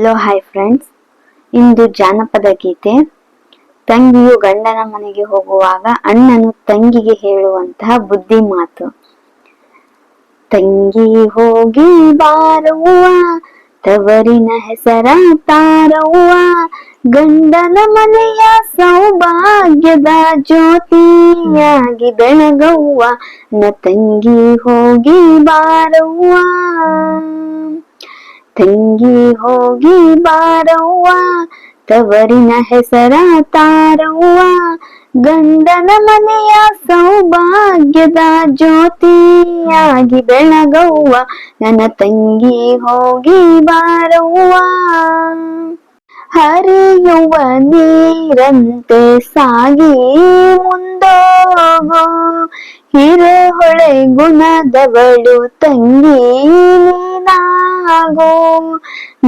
Hello hi friends ಇಂದು ಜಾನಪದ ಗೀತೆ. ತಂಗಿಯು ಗಂಡನ ಮನೆಗೆ ಹೋಗುವಾಗ ಅಣ್ಣನು ತಂಗಿಗೆ ಹೇಳುವಂತಹ ಬುದ್ಧಿ ಮಾತು. ತಂಗಿ ಹೋಗಿ ಬಾರವ್ವ, ತವರಿನ ಹೆಸರ ತಾರವ್ವ, ಗಂಡನ ಮನೆಯ ಸೌಭಾಗ್ಯದ ಜ್ಯೋತಿಯಾಗಿ ಬೆಳಗವ್ವ. ನ ತಂಗಿ ಹೋಗಿ ಬಾರವ್ವ. ತಂಗಿ ಹೋಗಿ ಬಾರವ್ವ, ತವರಿನ ಹೆಸರ ತಾರವ್ವ. ಗಂಡನ ಮನೆಯ ಸೌಭಾಗ್ಯದ ಜ್ಯೋತಿಯಾಗಿ ಬೆಳಗವ್ವ, ನನ್ನ ತಂಗಿ ಹೋಗಿ ಬಾರವ್ವ. ಹರಿಯುವ ನೀರಂತೆ ಸಾಗಿ ಮುಂದೋಗೋ, ಹಿರಹೊಳೆ ಗುಣದವಳು ತಂಗಿ ನೀನಾಗೋ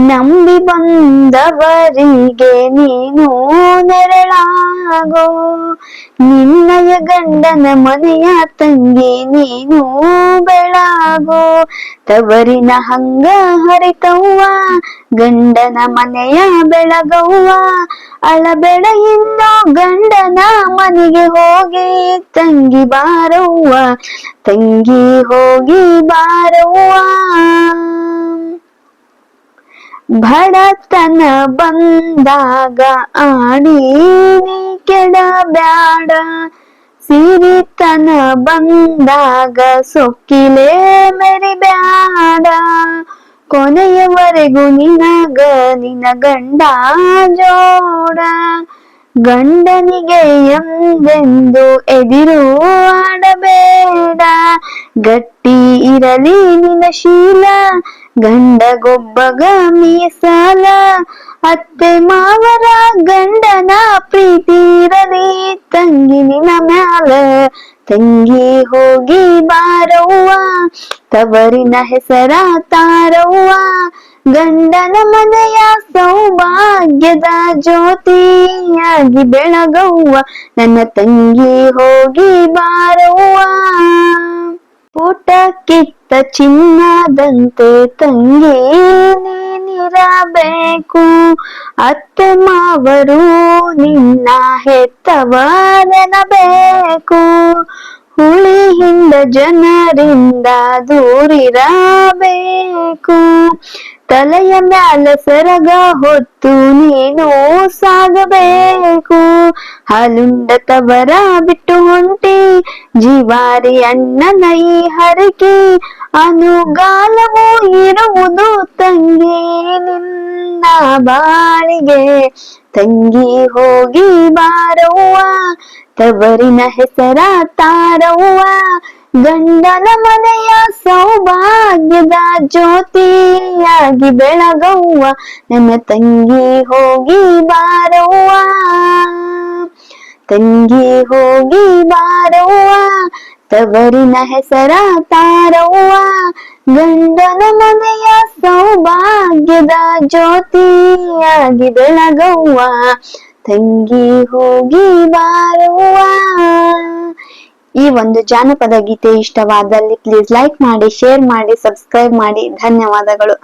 ನಂಬಿ ಬಂದವರಿಗೆ ನೀನು ನೆರಳಾಗೋ. ನಿನ್ನಯ ಗಂಡನ ಮನೆಯ ತಂಗಿ ನೀನು ಬೆಳಗೋ ತವರಿನ ಹಂಗ ಹರಿತವ್ವ. ಗಂಡನ ಮನೆಯ ಬೆಳಗವ್ವ. ಬೆಳೆಯಿಂದ ಗಂಡನ ಮನೆಗೆ ಹೋಗಿ ತಂಗಿ ಬಾರವ್ವ. ತಂಗಿ ಹೋಗಿ ಬಾರವ್ವ. ಬಡತನ ಬಂದಾಗ ಆಡಿ ಕೆಡಬ್ಯಾಡ. ಸಿರಿತನ ಬಂದಾಗ ಸೊಕ್ಕಿಲೆ ಮೆರಿಬ್ಯಾಡ. ಕೊನೆಯವರೆಗೂ ನಿನಗ ನಿನ ಗಂಡ ಜೋಡ. ಗಂಡನಿಗೆ ಎಂದೆಂದು ಎದಿರು ಆಡಬೇಡ. ಗಟ್ಟಿ ಇರಲಿ ನಿನ ಶೀಲ, ಗಂಡಗೊಬ್ಬಗ ಮೀಸಾಲ. ಅತ್ತೆ ಮಾವರ ಗಂಡನ ಪ್ರೀತಿ ಇರಲಿ, ತಂಗಿ ನಿನ್ನ ಮ್ಯಾಲ ತಂಗಿ ಹೋಗಿ ಬಾರವ್ವ, ತವರಿನ ಹೆಸರ ತಾರವ್ವ, ಗಂಡನ ಮನೆಯ ಸೌಭಾಗ್ಯದ ಜ್ಯೋತಿಯಾಗಿ ಬೆಳಗವ್ವ, ನನ್ನ ತಂಗಿ ಹೋಗಿ ಬಾರವ್ವ. ಪುಟ ಕಿತ್ತ ಚಿನ್ನದಂತೆ ತಂಗಿ, ನೀನಿರಬೇಕು, ಅತ್ತೆ ಮಾವರು ನಿನ್ನ ಹೆತ್ತವನೆನಬೇಕು ಹುಳಿ ಹಿಂದ ಜನರಿಂದ ದೂರಿರಬೇಕು. ತಲೆಯ ಮ್ಯಾಲ ಸರಗ ಹೊತ್ತು ನೀನು ಸಾಗಬೇಕು. ಹಾಲುಂಡ ತವರ ಬಿಟ್ಟು ಹೊಂಟಿ ಜೀವಾರಿ ಅಣ್ಣನ ಈ ಹರಕೆ, ಅನುಗಾಲವು ಇರುವುದು ತಂಗಿ ನಿನ್ನ ಬಾಳಿಗೆ. ತಂಗಿ ಹೋಗಿ ಬಾರವ್ವ, ತವರಿನ ಹೆಸರ ತಾರವ್ವ ಗಂಡನ ಮನೆಯ ಸೌಭಾಗ್ಯದ ಜ್ಯೋತಿಯಾಗಿ ಬೆಳಗವ್ವ ನನ್ನ ತಂಗಿ ಹೋಗಿ ಬಾರವ್ವ. ತಂಗಿ ಹೋಗಿ ಬಾರವ್ವ, ತವರಿನ ಹೆಸರ ತಾರವ್ವ. ಗಂಡನ ಮನೆಯ ಸೌಭಾಗ್ಯದ ಜ್ಯೋತಿಯಾಗಿ ಬೆಳಗವ್ವ ತಂಗಿ ಹೋಗಿ ಬಾರವ್ವ. ಈ ಒಂದು ಜಾನಪದ ಗೀತೆ ಇಷ್ಟವಾದಲ್ಲಿ ಪ್ಲೀಸ್ ಲೈಕ್ ಮಾಡಿ ಶೇರ್ ಮಾಡಿ ಸಬ್ಸ್ಕ್ರೈಬ್ ಮಾಡಿ. ಧನ್ಯವಾದಗಳು.